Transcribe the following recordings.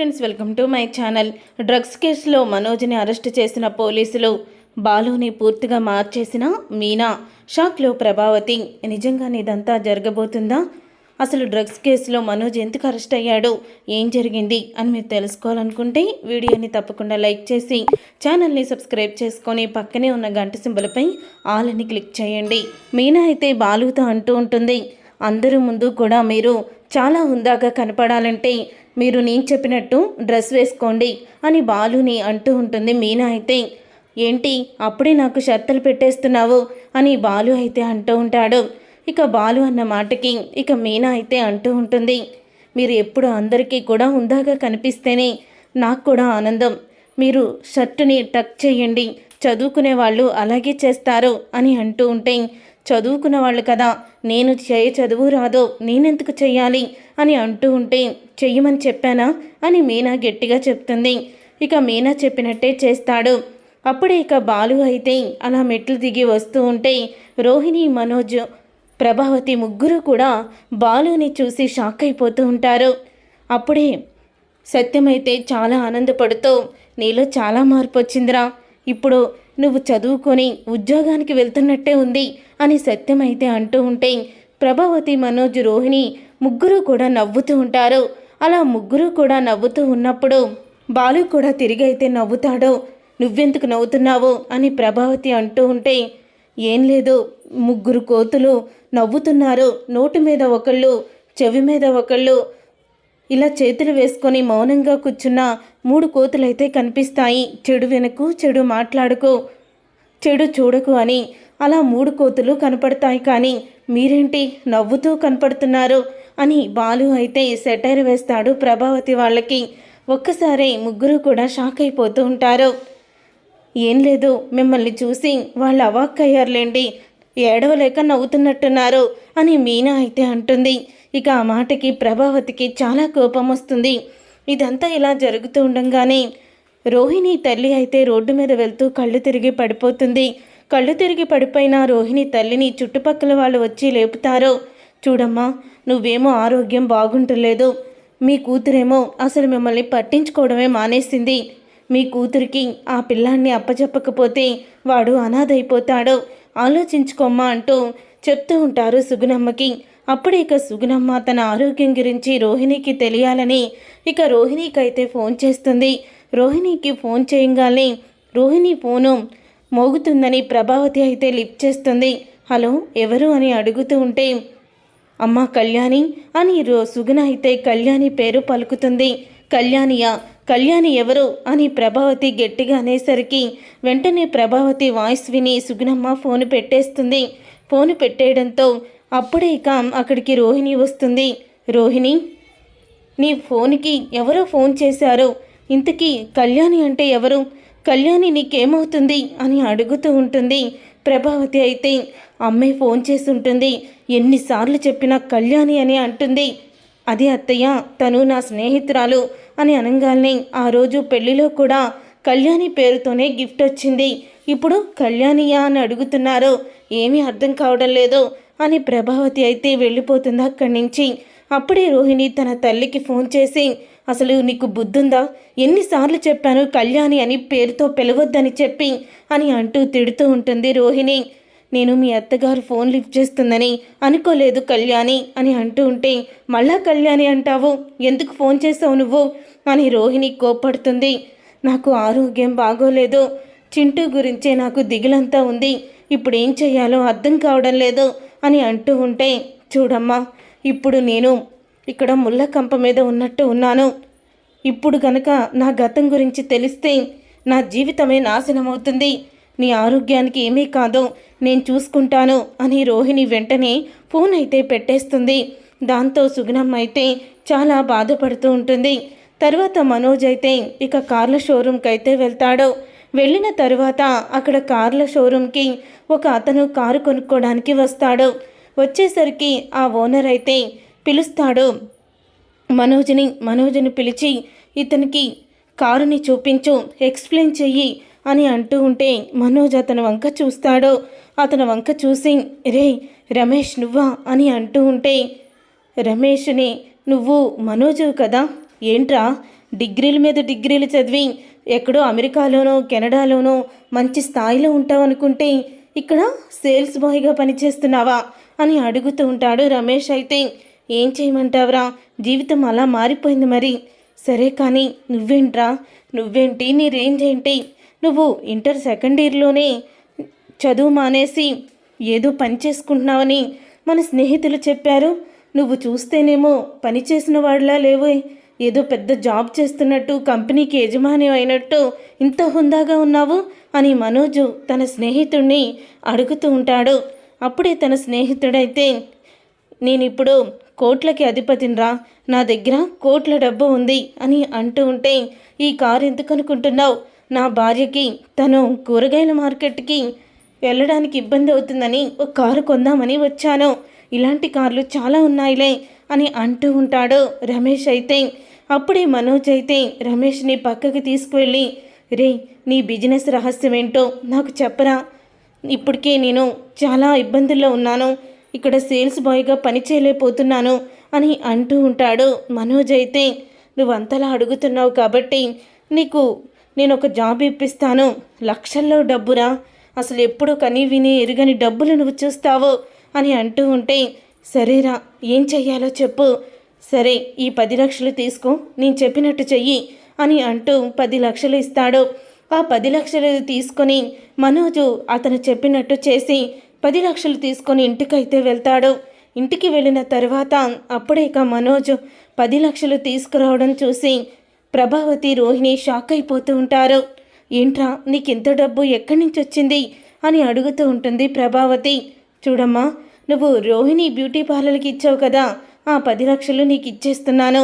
Friends welcome to my channel drugs కేసులో మనోజ్ని arrest చేసిన పోలీసులు. బాలుని పూర్తిగా మార్చేసిన మీనా. షాక్లో ప్రభావతి. నిజంగానే ఇదంతా జరగబోతుందా? అసలు డ్రగ్స్ కేసులో మనోజ్ ఎందుకు అరెస్ట్ అయ్యాడు? ఏం జరిగింది? అని మీరు తెలుసుకోవాలనుకుంటే వీడియోని తప్పకుండా లైక్ చేసి ఛానల్ని సబ్స్క్రైబ్ చేసుకొని పక్కనే ఉన్న గంట సింబలపై ఆల్ అని క్లిక్ చేయండి. మీనా అయితే బాలుతో అంటూ ఉంటుంది అందరూ ముందు కూడా మీరు చాలా హుందాగా కనపడాలంటే మీరు నేను చెప్పినట్టు డ్రెస్ వేసుకోండి అని బాలుని అంటూ ఉంటుంది మీనా అయితే. ఏంటి అప్పుడే నాకు షర్తులు పెట్టేస్తున్నావు అని బాలు అయితే అంటూ ఉంటాడు. ఇక బాలు అన్న మాటకి ఇక మీనా అయితే అంటూ ఉంటుంది. మీరు ఎప్పుడు అందరికీ కూడా ఉందాగా కనిపిస్తేనే నాకు కూడా ఆనందం. మీరు షర్టుని టక్ చేయండి చదువుకునే వాళ్ళు అలాగే చేస్తారు అని అంటూ ఉంటే చదువుకున్న వాళ్ళు కదా. నేను చేయ చదువు రాదో. నేనెందుకు చెయ్యాలి? అని అంటూ ఉంటే చెయ్యమని చెప్పానా? అని మీనా గట్టిగా చెప్తుంది. ఇక మీనా చెప్పినట్టే చేస్తాడు. అప్పుడే ఇక బాలు అయితే అలా మెట్లు దిగి వస్తూ ఉంటే రోహిణి మనోజ్ ప్రభావతి ముగ్గురు కూడా బాలుని చూసి షాక్ అయిపోతూ ఉంటారు. అప్పుడే సత్యమైతే చాలా ఆనందపడుతూ నీలో చాలా మార్పు వచ్చిందిరా. ఇప్పుడు నువ్వు చదువుకొని ఉద్యోగానికి వెళ్తున్నట్టే ఉంది అని సత్యమైతే అంటూ ఉంటే ప్రభావతి మనోజ్ రోహిణి ముగ్గురు కూడా నవ్వుతూ ఉంటారు. అలా ముగ్గురు కూడా నవ్వుతూ ఉన్నప్పుడు బాలు కూడా తిరిగి అయితే నవ్వుతాడు. నువ్వెందుకు నవ్వుతున్నావు? అని ప్రభావతి అంటూ ఉంటే ఏం లేదు ముగ్గురు కోతులు నవ్వుతున్నారు. నోటి మీద ఒకళ్ళు చెవి మీద ఒకళ్ళు ఇలా చేతులు వేసుకొని మౌనంగా కూర్చున్న మూడు కోతులైతే కనిపిస్తాయి. చెడు వెనుకు చెడు మాట్లాడుకో చెడు చూడకు అని. అలా మూడు కోతులు కనపడతాయి కానీ మీరేంటి నవ్వుతూ కనపడుతున్నారు అని బాలు అయితే సెటైర్ వేస్తాడు ప్రభావతి వాళ్ళకి. ఒక్కసారి ముగ్గురు కూడా షాక్ అయిపోతూ ఉంటారు. ఏం లేదు మిమ్మల్ని చూసి వాళ్ళు అవాక్కయ్యారులేండి ఏడవలేక నవ్వుతున్నట్టున్నారు అని మీనా అయితే అంటుంది. ఇక ఆ మాటకి ప్రభావతికి చాలా కోపం వస్తుంది. ఇదంతా ఇలా జరుగుతూ ఉండంగానే రోహిణి తల్లి అయితే రోడ్డు మీద వెళ్తూ కళ్ళు తిరిగి పడిపోతుంది. కళ్ళు తిరిగి పడిపోయిన రోహిణి తల్లిని చుట్టుపక్కల వాళ్ళు వచ్చి లేపుతారు. చూడమ్మా నువ్వేమో ఆరోగ్యం బాగుంటలేదు. మీ కూతురేమో అసలు మిమ్మల్ని పట్టించుకోవడమే మానేసింది. మీ కూతురికి ఆ పిల్లాన్ని అప్పచెప్పకపోతే వాడు అనాథైపోతాడు. ఆలోచించుకోమ్మా అంటూ చెప్తూ ఉంటారు సుగుణమ్మకి. అప్పుడే ఇక సుగుణమ్మ తన ఆరోగ్యం గురించి రోహిణికి తెలియాలని ఇక రోహిణికి అయితే ఫోన్ చేస్తుంది. రోహిణికి ఫోన్ చేయగానే రోహిణి ఫోను మోగుతుందని ప్రభావతి అయితే లిఫ్ట్ చేస్తుంది. హలో ఎవరు అని అడుగుతూ ఉంటే అమ్మ కళ్యాణి అని రో సుగుణ అయితే కళ్యాణి పేరు పలుకుతుంది. కళ్యాణియా కళ్యాణి ఎవరు అని ప్రభావతి గట్టిగా అనేసరికి వెంటనే ప్రభావతి వాయిస్ విని సుగుణమ్మ ఫోన్ పెట్టేస్తుంది. ఫోన్ పెట్టేయడంతో అప్పుడే ఇక అక్కడికి రోహిణి వస్తుంది. రోహిణి నీ ఫోన్కి ఎవరో ఫోన్ చేశారు? ఇంతకీ కళ్యాణి అంటే ఎవరు? కళ్యాణి నీకేమవుతుంది? అని అడుగుతూ ఉంటుంది. ప్రభావతి అయితే అమ్మాయి ఫోన్ చేసి ఉంటుంది ఎన్నిసార్లు చెప్పినా కళ్యాణి అని అంటుంది. అది అత్తయ్య తను నా స్నేహితురాలు అని అనగానే ఆ రోజు పెళ్ళిలో కూడా కళ్యాణి పేరుతోనే గిఫ్ట్ వచ్చింది. ఇప్పుడు కళ్యాణియా అని అడుగుతున్నారు. ఏమీ అర్థం కావడం లేదు. అని ప్రభావతి అయితే వెళ్ళిపోతుంది అక్కడి నుంచి. అప్పుడే రోహిణి తన తల్లికి ఫోన్ చేసి అసలు నీకు బుద్ధుందా? ఎన్నిసార్లు చెప్పాను కళ్యాణి అని పేరుతో పిలవద్దని చెప్పి అని అంటూ తిడుతూ ఉంటుంది రోహిణి. నేను మీ అత్తగారు ఫోన్ లిఫ్ట్ చేస్తుందని అనుకోలేదు కళ్యాణి అని అంటూ ఉంటే మళ్ళా కళ్యాణి అంటావు? ఎందుకు ఫోన్ చేసావు నువ్వు? అని రోహిణి కోప్పడుతుంది. నాకు ఆరోగ్యం బాగోలేదు. చింటూ గురించే నాకు దిగులంతా ఉంది. ఇప్పుడు ఏం చేయాలో అర్థం కావడం లేదు. అని అంటూ ఉంటే చూడమ్మా ఇప్పుడు నేను ఇక్కడ ముళ్ళ కంప మీద ఉన్నట్టు ఉన్నాను. ఇప్పుడు గనక నా గతం గురించి తెలిస్తే నా జీవితమే నాశనమవుతుంది. నీ ఆరోగ్యానికి ఏమీ కాదు నేను చూసుకుంటాను అని రోహిణి వెంటనే ఫోన్ అయితే పెట్టేస్తుంది. దాంతో సుగుణమ్మ అయితే చాలా బాధపడుతూ ఉంటుంది. తర్వాత మనోజ్ అయితే ఇక కార్ల షోరూమ్కి అయితే వెళ్తాడు. వెళ్ళిన తరువాత అక్కడ కార్ల షోరూమ్కి ఒక అతను కారు కొనుక్కోవడానికి వస్తాడు. వచ్చేసరికి ఆ ఓనర్ అయితే పిలుస్తాడు. మనోజ్ని మనోజ్ని పిలిచి ఇతనికి కారుని చూపించు ఎక్స్ప్లెయిన్ చెయ్యి అని అంటూ ఉంటే మనోజ్ అతని వంక చూస్తాడు. అతని వంక చూసి రే రమేష్ నువ్వా? అని అంటూ ఉంటే రమేష్ని నువ్వు మనోజు కదా? ఏంట్రా? డిగ్రీల మీద డిగ్రీలు చదివి ఎక్కడో అమెరికాలోనో కెనడాలోనో మంచి స్థాయిలో ఉంటావు అనుకుంటే ఇక్కడ సేల్స్ బాయ్గా పనిచేస్తున్నావా అని అడుగుతూ ఉంటాడు రమేష్ అయితే. ఏం చేయమంటావురా? జీవితం అలా మారిపోయింది మరి. సరే కానీ నువ్వేంట్రా? నువ్వేంటి? నీ రేంజ్ ఏంటి? నువ్వు ఇంటర్ సెకండ్ ఇయర్లోనే చదువు మానేసి ఏదో పని చేసుకుంటున్నావని మన స్నేహితులు చెప్పారు. నువ్వు చూస్తేనేమో పని చేసిన వాడిలా లేవు ఏదో పెద్ద జాబ్ చేస్తున్నట్టు కంపెనీకి యజమాని అయినట్టు ఇంత హుందాగా ఉన్నావు? అని మనోజు తన స్నేహితుడిని అడుగుతూ ఉంటాడు. అప్పుడే తన స్నేహితుడైతే నేను ఇప్పుడు కోట్లకి అధిపతినిరా. నా దగ్గర కోట్ల డబ్బు ఉంది అని అంటూ ఉంటే ఈ కారు ఎందుకు అనుకుంటున్నావు? నా భార్యకి తను కూరగాయల మార్కెట్కి వెళ్ళడానికి ఇబ్బంది అవుతుందని ఒక కారు కొందామని వచ్చాను. ఇలాంటి కార్లు చాలా ఉన్నాయిలే. అని అంటూ ఉంటాడు రమేష్ అయితే. అప్పుడే మనోజ్ అయితే రమేష్ని పక్కకి తీసుకువెళ్ళి రే నీ బిజినెస్ రహస్యం ఏంటో నాకు చెప్పరా? ఇప్పటికే నేను చాలా ఇబ్బందుల్లో ఉన్నాను. ఇక్కడ సేల్స్ బాయ్గా పని చేయలేకపోతున్నాను అని అంటూ ఉంటాడు మనోజ్ అయితే. నువ్వు అంతలా అడుగుతున్నావు కాబట్టి నీకు నేను ఒక జాబ్ ఇప్పిస్తాను. లక్షల్లో డబ్బురా. అసలు ఎప్పుడూ కనీ విని ఎరుగని డబ్బులు నువ్వు చూస్తావు అని అంటూ ఉంటే సరేరా ఏం చెయ్యాలో చెప్పు. సరే ఈ పది లక్షలు తీసుకో నేను చెప్పినట్టు చెయ్యి అని అంటూ పది లక్షలు ఇస్తాడు. ఆ పది లక్షలు తీసుకొని మనోజు అతను చెప్పినట్టు చేసి పది లక్షలు తీసుకొని ఇంటికైతే వెళ్తాడు. ఇంటికి వెళ్ళిన తర్వాత అప్పుడే ఇక మనోజు పది లక్షలు తీసుకురావడం చూసి ప్రభావతి రోహిణి షాక్ అయిపోతూ ఉంటారు. ఏంట్రా నీకింత డబ్బు ఎక్కడి నుంచి వచ్చింది? అని అడుగుతూ ఉంటుంది ప్రభావతి. చూడమ్మా నువ్వు రోహిణి బ్యూటీ పార్లర్కి ఇచ్చావు కదా ఆ పది లక్షలు నీకు ఇచ్చేస్తున్నాను.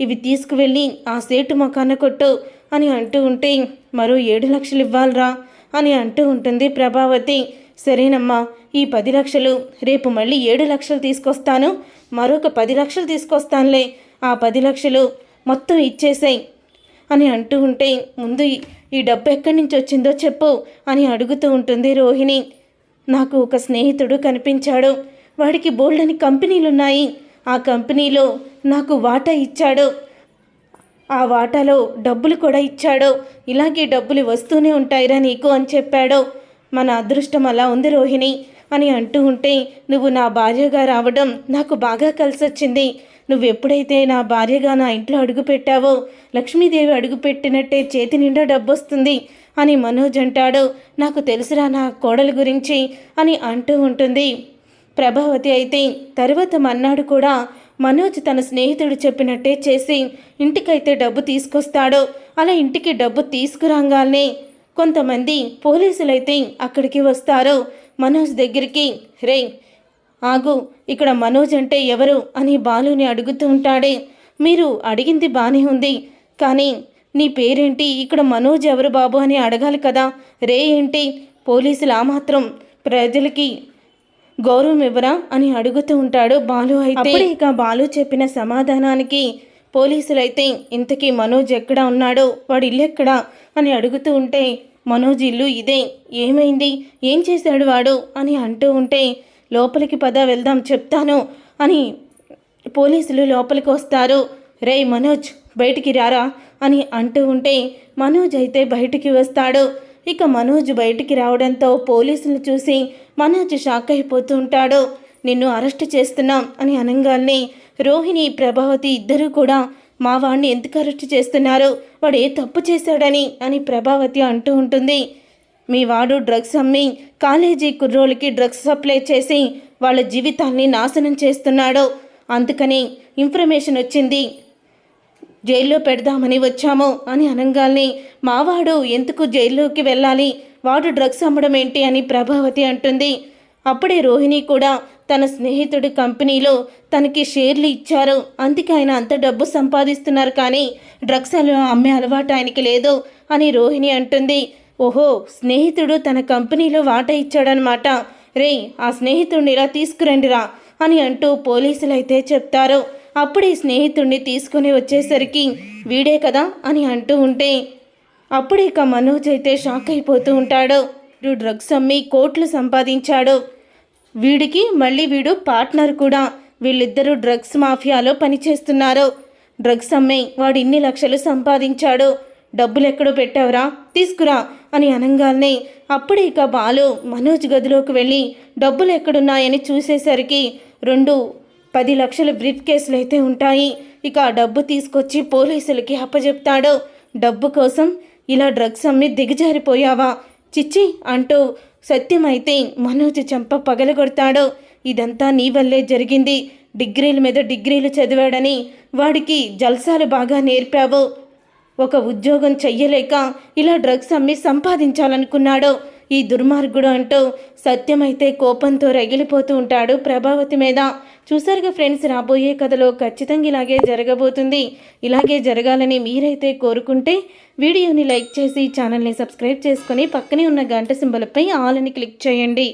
ఇవి తీసుకువెళ్ళి ఆ సేటు మకాన కొట్టు అని అంటూ ఉంటే మరో ఏడు లక్షలు ఇవ్వాలరా అని అంటూ ఉంటుంది ప్రభావతి. సరేనమ్మా ఈ పది లక్షలు రేపు మళ్ళీ ఏడు లక్షలు తీసుకొస్తాను మరొక పది లక్షలు తీసుకొస్తానులే ఆ పది లక్షలు మొత్తం ఇచ్చేసాయి అని అంటూ ఉంటే ముందు ఈ- ఈ డబ్బు ఎక్కడి నుంచి వచ్చిందో చెప్పు అని అడుగుతూ ఉంటుంది రోహిణి. నాకు ఒక స్నేహితుడు కనిపించాడు. వాడికి బోల్డని కంపెనీలున్నాయి. ఆ కంపెనీలో నాకు వాటా ఇచ్చాడు. ఆ వాటాలో డబ్బులు కూడా ఇచ్చాడు. ఇలాగే డబ్బులు వస్తూనే ఉంటాయిరా నీకు అని చెప్పాడు. మన అదృష్టం అలా ఉంది రోహిణి అని అంటూ ఉంటే నువ్వు నా భార్యగా రావడం నాకు బాగా కలిసొచ్చింది. నువ్వు ఎప్పుడైతే నా భార్యగా నా ఇంట్లో అడుగు పెట్టావో లక్ష్మీదేవి అడుగు పెట్టినట్టే చేతి నిండా డబ్బు వస్తుంది అని మనోజ్ అంటాడు. నాకు తెలుసురా నా కోడలు గురించి అని అంటూ ఉంటుంది. ప్రభావతి అయితే తర్వాత మన్నాడు కూడా మనోజ్ తన స్నేహితుడు చెప్పినట్టే చేసి ఇంటికైతే డబ్బు తీసుకొస్తాడు. అలా ఇంటికి డబ్బు తీసుకురాగానే కొంతమంది పోలీసులైతే అక్కడికి వస్తారు. మనోజ్ దగ్గరికి రే ఆగు ఇక్కడ మనోజ్ అంటే ఎవరు? అని బాలుని అడుగుతూ ఉంటాడే. మీరు అడిగింది బానే ఉంది కానీ నీ పేరేంటి? ఇక్కడ మనోజ్ ఎవరు బాబు అని అడగాలి కదా. రే ఏంటి? పోలీసులు ఆ మాత్రం ప్రజలకి గౌరవం ఇవ్వరా అని అడుగుతూ ఉంటాడు బాలు అయితే. ఇక బాలు చెప్పిన సమాధానానికి పోలీసులైతే ఇంతకీ మనోజ్ ఎక్కడ ఉన్నాడో? వాడు ఇల్లు ఎక్కడా? అని అడుగుతూ ఉంటే మనోజ్ ఇల్లు ఇదే. ఏమైంది? ఏం చేశాడు వాడు? అని అంటూ ఉంటే లోపలికి పద వెళ్దాం చెప్తాను అని పోలీసులు లోపలికి వస్తారు. రే మనోజ్! బయటికి రారా అని అంటూ ఉంటే మనోజ్ అయితే బయటికి వస్తాడు. ఇక మనోజ్ బయటికి రావడంతో పోలీసులు చూసి మనోజ్ షాక్ అయిపోతూ ఉంటాడు. నిన్ను అరెస్ట్ చేస్తున్నాం అని అనగానే రోహిణి ప్రభావతి ఇద్దరూ కూడా మా వాడిని ఎందుకు అరెస్ట్ చేస్తున్నారు? వాడు ఏ తప్పు చేశాడని? అని ప్రభావతి అంటూ ఉంటుంది. మీ వాడు డ్రగ్స్ అమ్మి కాలేజీ కుర్రోళ్ళకి డ్రగ్స్ సప్లై చేసి వాళ్ళ జీవితాల్ని నాశనం చేస్తున్నాడు. అందుకని ఇన్ఫర్మేషన్ వచ్చింది. జైల్లో పెడదామని వచ్చాము అని అనగాల్ని మావాడు ఎందుకు జైల్లోకి వెళ్ళాలి? వాడు డ్రగ్స్ అమ్మడం ఏంటి? అని ప్రభావతి అంటుంది. అప్పుడే రోహిణి కూడా తన స్నేహితుడి కంపెనీలో తనకి షేర్లు ఇచ్చారు. అందుకే ఆయన అంత డబ్బు సంపాదిస్తున్నారు కానీ డ్రగ్స్ అమ్మే అలవాటు ఆయనకి లేదు అని రోహిణి అంటుంది. ఓహో స్నేహితుడు తన కంపెనీలో వాటా ఇచ్చాడనమాట. రే ఆ స్నేహితుడిని ఇలా తీసుకురండిరా అని అంటూ పోలీసులు అయితే చెప్తారు. అప్పుడే స్నేహితుడిని తీసుకుని వచ్చేసరికి వీడే కదా అని అంటూ ఉంటే అప్పుడే ఇక మనోజ్ అయితే షాక్ అయిపోతూ ఉంటాడు. వీడు డ్రగ్స్ అమ్మి కోట్లు సంపాదించాడు. వీడికి మళ్ళీ వీడు పార్ట్నర్ కూడా. వీళ్ళిద్దరూ డ్రగ్స్ మాఫియాలో పనిచేస్తున్నారు. డ్రగ్స్ అమ్మే వాడు ఇన్ని లక్షలు సంపాదించాడు. డబ్బులు ఎక్కడో పెట్టావురా తీసుకురా అని అనగానే అప్పుడే ఇక బాలు మనోజ్ గదిలోకి వెళ్ళి డబ్బులు ఎక్కడున్నాయని చూసేసరికి రెండు పది లక్షల బ్రీఫ్ కేసులు అయితే ఉంటాయి. ఇక ఆ డబ్బు తీసుకొచ్చి పోలీసులకి అప్పజెప్తాడు. డబ్బు కోసం ఇలా డ్రగ్స్ అమ్మి దిగజారిపోయావా? చిచ్చి అంటూ సత్యమైతే మనోజ్ చెంప పగలగొడతాడు. ఇదంతా నీ వల్లే జరిగింది. డిగ్రీల మీద డిగ్రీలు చదివాడని వాడికి జల్సాలు బాగా నేర్పావు. ఒక ఉద్యోగం చెయ్యలేక ఇలా డ్రగ్స్ అమ్మి సంపాదించాలనుకున్నాడు. ఈ దుర్మార్గుడు అంటూ సత్యమైతే కోపంతో రగిలిపోతూ ఉంటాడు ప్రభావతి మీద. చూసారుగా ఫ్రెండ్స్ రాబోయే కథలో ఖచ్చితంగా ఇలాగే జరగబోతుంది. ఇలాగే జరగాలని మీరైతే కోరుకుంటే వీడియోని లైక్ చేసి ఛానల్ని సబ్స్క్రైబ్ చేసుకొని పక్కనే ఉన్న గంట సింబలపై ఆల్ అని క్లిక్ చేయండి.